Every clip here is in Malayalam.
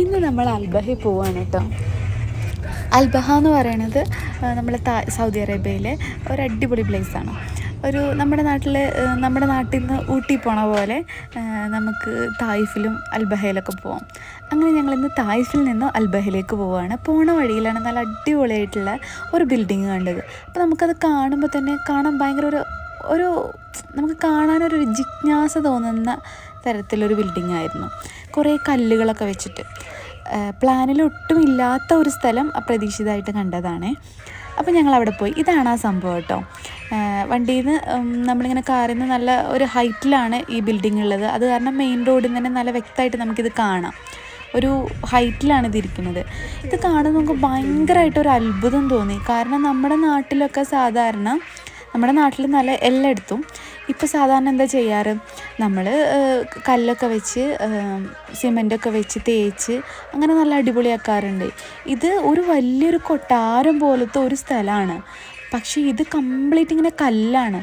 ഇന്ന് നമ്മൾ അൽബഹയിൽ പോവാണ് കേട്ടോ. അൽബഹ എന്ന് പറയുന്നത് നമ്മൾ സൗദി അറേബ്യയിലെ ഒരു അടിപൊളി പ്ലേസാണ് ഒരു നമ്മുടെ നാട്ടിൽ നമ്മുടെ നാട്ടിൽ നിന്ന് ഊട്ടി പോണ പോലെ നമുക്ക് തായിഫിലും അൽബഹയിലൊക്കെ പോവാം. അങ്ങനെ ഞങ്ങൾ ഇന്ന് തായിഫിൽ നിന്ന് അൽബഹയിലേക്ക് പോവുകയാണ് പോണ വഴിയിലാണ് നല്ല അടിപൊളിയായിട്ടുള്ള ഒരു ബിൽഡിങ് കണ്ടത്. അപ്പോൾ നമുക്കത് കാണുമ്പോൾ തന്നെ കാണാൻ ഭയങ്കര ഒരു ഒരു നമുക്ക് കാണാനൊരു ജിജ്ഞാസ തോന്നുന്ന തരത്തിലൊരു ബിൽഡിംഗ് ആയിരുന്നു കുറേ കല്ലുകളൊക്കെ വെച്ചിട്ട്. പ്ലാനിൽ ഒട്ടും ഇല്ലാത്ത ഒരു സ്ഥലം അപ്രതീക്ഷിതമായിട്ട് കണ്ടതാണ്. അപ്പോൾ ഞങ്ങൾ അവിടെ പോയി. ഇതാണ് ആ സംഭവം കേട്ടോ. വണ്ടിയിൽ നിന്ന് നമ്മളിങ്ങനെ കാറിൽ നിന്ന് നല്ല ഒരു ഹൈറ്റിലാണ് ഈ ബിൽഡിംഗ് ഉള്ളത് അത് കാരണം മെയിൻ റോഡിൽ നിന്ന് തന്നെ നല്ല വ്യക്തമായിട്ട് നമുക്കിത് കാണാം. ഒരു ഹൈറ്റിലാണ് ഇതിരിക്കുന്നത് ഇത് കാണുമ്പോൾ നമുക്ക് ഭയങ്കരമായിട്ട് ഒരു അത്ഭുതം തോന്നി. കാരണം നമ്മുടെ നാട്ടിലൊക്കെ സാധാരണ നമ്മുടെ നാട്ടിൽ നല്ല എല്ലായിടത്തും ഇപ്പോൾ സാധാരണ എന്താ ചെയ്യാറ്? നമ്മൾ കല്ലൊക്കെ വെച്ച് സിമന്റൊക്കെ വെച്ച് തേച്ച് അങ്ങനെ നല്ല അടിപൊളിയാക്കാറുണ്ട്. ഇത് ഒരു വലിയൊരു കൊട്ടാരം പോലത്തെ ഒരു സ്ഥലമാണ്. പക്ഷേ ഇത് കംപ്ലീറ്റ് ഇങ്ങനെ കല്ലാണ്.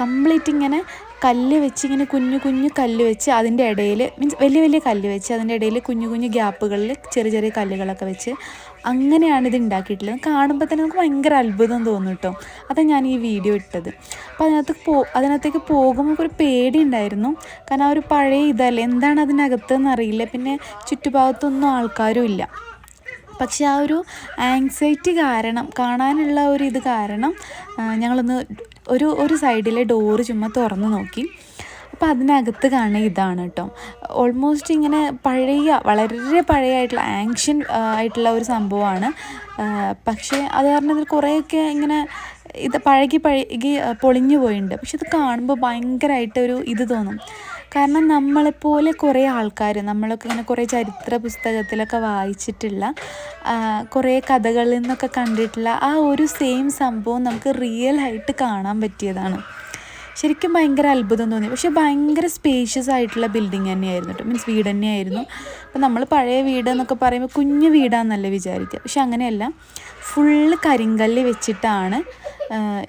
കംപ്ലീറ്റ് ഇങ്ങനെ കല്ല് വെച്ച് ഇങ്ങനെ കുഞ്ഞു കുഞ്ഞു കല്ല് വെച്ച് അതിന്റെ ഇടയിൽ മീൻസ് വലിയ വലിയ കല്ല് വെച്ച് അതിന്റെ ഇടയിൽ കുഞ്ഞു കുഞ്ഞു ഗ്യാപ്പുകളിൽ ചെറിയ ചെറിയ കല്ലുകളൊക്കെ വെച്ച് അങ്ങനെയാണ് ഇത് ഉണ്ടാക്കിയിട്ടുള്ളത്. കാണുമ്പോൾ തന്നെ നമുക്ക് ഭയങ്കര അത്ഭുതം തോന്നും കേട്ടോ. അതാണ് ഞാൻ ഈ വീഡിയോ ഇട്ടത്. അപ്പോൾ അതിനകത്ത് പോ അതിനകത്തേക്ക് പോകുമ്പോൾ ഒരു പേടി ഉണ്ടായിരുന്നു. കാരണം ആ ഒരു പഴയ ഇതല്ലേ എന്താണ് അതിനകത്തെന്ന് അറിയില്ല. പിന്നെ ചുറ്റുഭാഗത്തൊന്നും ആൾക്കാരും ഇല്ല. പക്ഷേ ആ ഒരു ആങ്സൈറ്റി കാരണം കാണാനുള്ള ഒരു ഇത് കാരണം ഞങ്ങളൊന്ന് ഒരു ഒരു സൈഡിലെ ഡോറ് ചുമ്മാ തുറന്ന് നോക്കി. അപ്പോൾ അതിനകത്ത് കാണുന്ന ഇതാണ് കേട്ടോ. ഓൾമോസ്റ്റ് ഇങ്ങനെ പഴയ വളരെ പഴയ ആയിട്ടുള്ള ആങ്ഷൻ ആയിട്ടുള്ള ഒരു സംഭവമാണ്. പക്ഷേ അത് കാരണം ഇതിൽ കുറേയൊക്കെ ഇങ്ങനെ ഇത് പഴകി പഴകി പൊളിഞ്ഞു പോയിട്ടുണ്ട് പക്ഷെ ഇത് കാണുമ്പോൾ ഭയങ്കരമായിട്ടൊരു ഇത് തോന്നും. കാരണം നമ്മളെപ്പോലെ കുറേ ആൾക്കാർ നമ്മളൊക്കെ ഇങ്ങനെ കുറേ ചരിത്ര പുസ്തകത്തിലൊക്കെ വായിച്ചിട്ടുള്ള കുറേ കഥകളിൽ നിന്നൊക്കെ കണ്ടിട്ടുള്ള ആ ഒരു സെയിം സംഭവം നമുക്ക് റിയൽ ആയിട്ട് കാണാൻ പറ്റിയതാണ്. ശരിക്കും ഭയങ്കര അത്ഭുതം തോന്നി. പക്ഷെ ഭയങ്കര സ്പേഷ്യസ് ആയിട്ടുള്ള ബിൽഡിങ് തന്നെയായിരുന്നു കേട്ടോ. മീൻസ് വീട് തന്നെയായിരുന്നു. അപ്പോൾ നമ്മൾ പഴയ വീട് എന്നൊക്കെ പറയുമ്പോൾ കുഞ്ഞു വീടാണെന്നല്ലേ വിചാരിക്കുക പക്ഷെ അങ്ങനെയല്ല. ഫുള്ള് കരിങ്കല്ല് വെച്ചിട്ടാണ്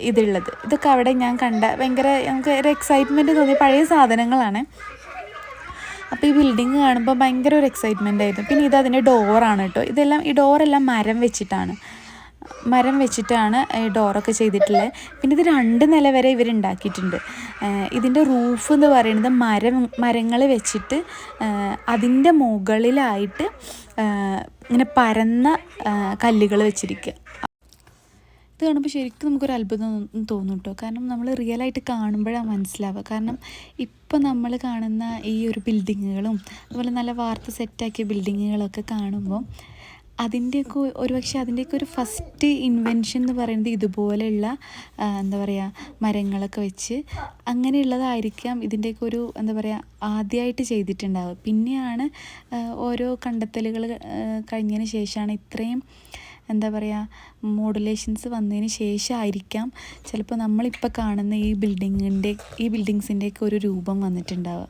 ഇതുള്ളത്. ഇതൊക്കെ അവിടെ ഞാൻ കണ്ട ഭയങ്കര നമുക്ക് ഒരു എക്സൈറ്റ്മെന്റ് തോന്നി. പഴയ സാധനങ്ങളാണ്. അപ്പോൾ ഈ ബിൽഡിങ് കാണുമ്പോൾ ഭയങ്കര ഒരു എക്സൈറ്റ്മെന്റ് ആയിരുന്നു. പിന്നെ ഇത് അതിന്റെ ഡോറാണ് കേട്ടോ. ഇതെല്ലാം ഈ ഡോറെല്ലാം മരം വെച്ചിട്ടാണ്. മരം വെച്ചിട്ടാണ് ഈ ഡോറൊക്കെ ചെയ്തിട്ടുള്ളത്. പിന്നെ ഇത് രണ്ട് നില വരെ ഇവർ ഉണ്ടാക്കിയിട്ടുണ്ട്. ഇതിന്റെ റൂഫ് എന്ന് പറയുന്നത് മരം മരങ്ങൾ വെച്ചിട്ട് അതിന്റെ മുകളിലായിട്ട് ഇങ്ങനെ പരന്ന കല്ലുകൾ വെച്ചിരിക്കുക ഇത് കാണുമ്പോൾ ശരിക്കും നമുക്കൊരു അത്ഭുതം തോന്നും കേട്ടോ കാരണം നമ്മൾ റിയൽ ആയിട്ട് കാണുമ്പോഴാണ് മനസ്സിലാവുക. കാരണം ഇപ്പം നമ്മൾ കാണുന്ന ഈ ഒരു ബിൽഡിങ്ങുകളും അതുപോലെ നല്ല വാർത്ത സെറ്റാക്കിയ ബിൽഡിങ്ങുകളൊക്കെ കാണുമ്പോൾ അതിന്റെയൊക്കെ ഒരുപക്ഷെ അതിന്റെയൊക്കെ ഒരു ഫസ്റ്റ് ഇൻവെൻഷൻ എന്ന് പറയുന്നത് ഇതുപോലെയുള്ള എന്താ പറയുക മരങ്ങളൊക്കെ വെച്ച് അങ്ങനെയുള്ളതായിരിക്കാം ഇതിന്റെയൊക്കെ ഒരു എന്താ പറയുക ആദ്യമായിട്ട് ചെയ്തിട്ടുണ്ടാവുക. പിന്നെയാണ് ഓരോ കണ്ടെത്തലുകൾ കഴിഞ്ഞതിന് ശേഷമാണ് ഇത്രയും എന്താ പറയുക മോഡുലേഷൻസ് വന്നതിന് ശേഷമായിരിക്കാം ചിലപ്പോൾ നമ്മളിപ്പോൾ കാണുന്ന ഈ ബിൽഡിങ്ങിന്റെ ഈ ബിൽഡിങ്സിന്റെയൊക്കെ ഒരു രൂപം വന്നിട്ടുണ്ടാവുക.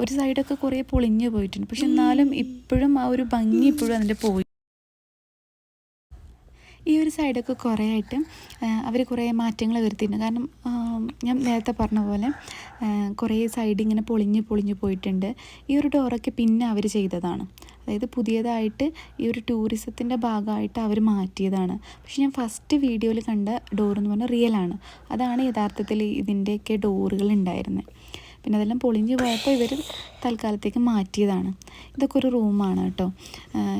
ഒരു സൈഡൊക്കെ കുറേ പൊളിഞ്ഞു പോയിട്ടുണ്ട്. പക്ഷെ എന്നാലും ഇപ്പോഴും ആ ഒരു ഭംഗി ഇപ്പോഴും അതിന്റെ പോയി. ഈ ഒരു സൈഡൊക്കെ കുറേ ആയിട്ട് അവർ കുറേ മാറ്റങ്ങൾ വരുത്തിയിട്ടുണ്ട്. കാരണം ഞാൻ നേരത്തെ പറഞ്ഞ പോലെ കുറേ സൈഡ് ഇങ്ങനെ പൊളിഞ്ഞ് പൊളിഞ്ഞ് പോയിട്ടുണ്ട്. ഈ ഒരു ഡോറൊക്കെ പിന്നെ അവർ ചെയ്തതാണ്. അതായത് പുതിയതായിട്ട് ഈ ഒരു ടൂറിസത്തിന്റെ ഭാഗമായിട്ട് അവർ മാറ്റിയതാണ്. പക്ഷെ ഞാൻ ഫസ്റ്റ് വീഡിയോയിൽ കണ്ട ഡോർ എന്ന് പറഞ്ഞാൽ റിയലാണ് അതാണ് യഥാർത്ഥത്തിൽ ഇതിന്റെയൊക്കെ ഡോറുകൾ ഉണ്ടായിരുന്നത്. പിന്നെ അതെല്ലാം പൊളിഞ്ഞു പോയപ്പോൾ ഇവർ തൽക്കാലത്തേക്ക് മാറ്റിയതാണ്. ഇതൊക്കെ ഒരു റൂമാണ് കേട്ടോ.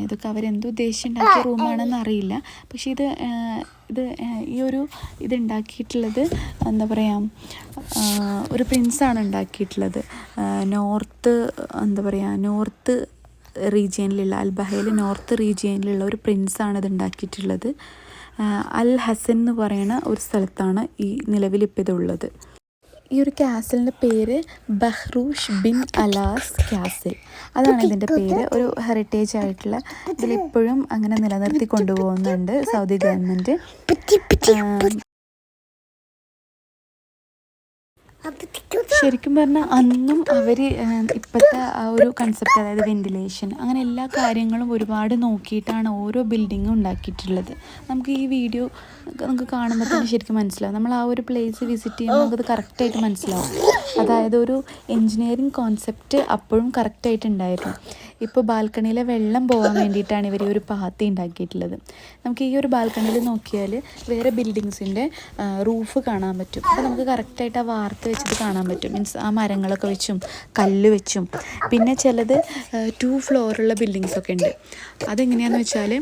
ഇതൊക്കെ അവരെന്തുദ്ദേശിച്ചുണ്ടാക്കിയ റൂമാണെന്ന് അറിയില്ല. പക്ഷേ ഇത് ഇത് ഈ ഒരു ഇത് ഉണ്ടാക്കിയിട്ടുള്ളത് എന്താ പറയുക ഒരു പ്രിൻസാണ് ഉണ്ടാക്കിയിട്ടുള്ളത്. നോർത്ത് എന്താ പറയുക നോർത്ത് റീജിയനിലുള്ള അൽബഹയിൽ നോർത്ത് റീജിയനിലുള്ള ഒരു പ്രിൻസാണ് ഇത് ഉണ്ടാക്കിയിട്ടുള്ളത് അൽ ഹസൻ എന്ന് പറയുന്ന ഒരു സ്ഥലത്താണ് ഈ നിലവിലിപ്പോൾ ഇതുള്ളത്. ഈ ഒരു കാസലിന്റെ പേര് ബഹ്റൂഷ് ബിൻ അലാസ് കാസിൽ അതാണ് ഇതിന്റെ പേര്. ഒരു ഹെറിറ്റേജ് ആയിട്ടുള്ള ഇതിലിപ്പോഴും അങ്ങനെ നിലനിർത്തി കൊണ്ടുപോകുന്നുണ്ട് സൗദി ഗവൺമെന്റ് ശരിക്കും പറഞ്ഞാൽ അന്നും അവർ ഇപ്പോഴത്തെ ആ ഒരു കൺസെപ്റ്റ് അതായത് വെന്റിലേഷൻ അങ്ങനെ എല്ലാ കാര്യങ്ങളും ഒരുപാട് നോക്കിയിട്ടാണ് ഓരോ ബിൽഡിങ്ങും ഉണ്ടാക്കിയിട്ടുള്ളത്. നമുക്ക് ഈ വീഡിയോ നമുക്ക് കാണുമ്പോൾ തന്നെ ശരിക്കും മനസ്സിലാവും. നമ്മൾ ആ ഒരു പ്ലേസ് വിസിറ്റ് ചെയ്യുമ്പോൾ നമുക്കത് കറക്റ്റായിട്ട് മനസ്സിലാവും. അതായത് ഒരു എൻജിനീയറിങ് കോൺസെപ്റ്റ് അപ്പോഴും കറക്റ്റായിട്ടുണ്ടായിരുന്നു ഇപ്പോൾ ബാൽക്കണിയിലെ വെള്ളം പോകാൻ വേണ്ടിയിട്ടാണ് ഇവർ ഈ ഒരു പാത്തി ഉണ്ടാക്കിയിട്ടുള്ളത്. നമുക്ക് ഈ ഒരു ബാൽക്കണിയിൽ നോക്കിയാൽ വേറെ ബിൽഡിങ്സിന്റെ റൂഫ് കാണാൻ പറ്റും. അപ്പോൾ നമുക്ക് കറക്റ്റായിട്ട് ആ വാർത്ത് വെച്ചിട്ട് കാണാൻ പറ്റും. മീൻസ് ആ മരങ്ങളൊക്കെ വെച്ചും കല്ല് വെച്ചും. പിന്നെ ചിലത് ടു ഫ്ലോറുള്ള ബിൽഡിങ്സൊക്കെ ഉണ്ട്. അതെങ്ങനെയാണെന്ന് വെച്ചാൽ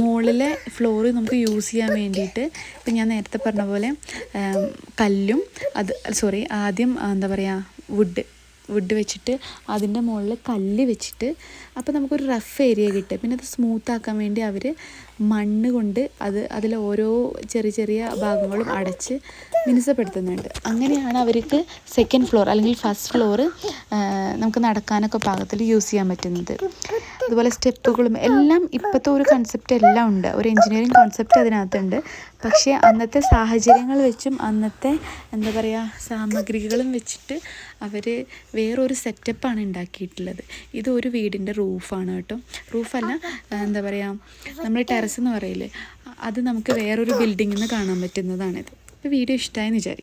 മുകളിലെ ഫ്ലോർ നമുക്ക് യൂസ് ചെയ്യാൻ വേണ്ടിയിട്ട് ഇപ്പം ഞാൻ നേരത്തെ പറഞ്ഞ പോലെ കല്ലും അത് സോറി ആദ്യം എന്താ പറയുക വുഡ് വുഡ് വെച്ചിട്ട് അതിന്റെ മുകളിൽ കല്ല് വെച്ചിട്ട് അപ്പോൾ നമുക്കൊരു റഫ് ഏരിയ കിട്ടും. പിന്നെ അത് സ്മൂത്ത് ആക്കാൻ വേണ്ടി അവർ മണ്ണ് കൊണ്ട് അത് അതിലെ ഓരോ ചെറിയ ചെറിയ ഭാഗങ്ങളും അടച്ച് മിനുസപ്പെടുത്തുന്നുണ്ട്. അങ്ങനെയാണ് അവർക്ക് സെക്കൻഡ് ഫ്ലോർ അല്ലെങ്കിൽ ഫസ്റ്റ് ഫ്ലോർ നമുക്ക് നടക്കാനൊക്കെ പാകത്തിൽ യൂസ് ചെയ്യാൻ പറ്റുന്നത്. അതുപോലെ സ്റ്റെപ്പുകളും എല്ലാം ഇപ്പോഴത്തെ ഒരു കൺസെപ്റ്റ് എല്ലാം ഉണ്ട്. ഒരു എൻജിനീയറിങ് കോൺസെപ്റ്റ് അതിനകത്തുണ്ട്. പക്ഷേ അന്നത്തെ സാഹചര്യങ്ങൾ വെച്ചും അന്നത്തെ എന്താ പറയുക സാമഗ്രികളും വെച്ചിട്ട് അവർ വേറൊരു സെറ്റപ്പാണ് ഉണ്ടാക്കിയിട്ടുള്ളത്. ഇത് ഒരു വീടിന്റെ റൂഫാണ് കേട്ടോ. റൂഫല്ല എന്താ പറയുക നമ്മൾ ടെറസ് എന്ന് പറയില്ലേ അത് നമുക്ക് വേറൊരു ബിൽഡിങ്ങിൽ നിന്ന് കാണാൻ പറ്റുന്നതാണിത്. അപ്പോൾ വീഡിയോ ഇഷ്ടമായെന്ന് വിചാരിക്കും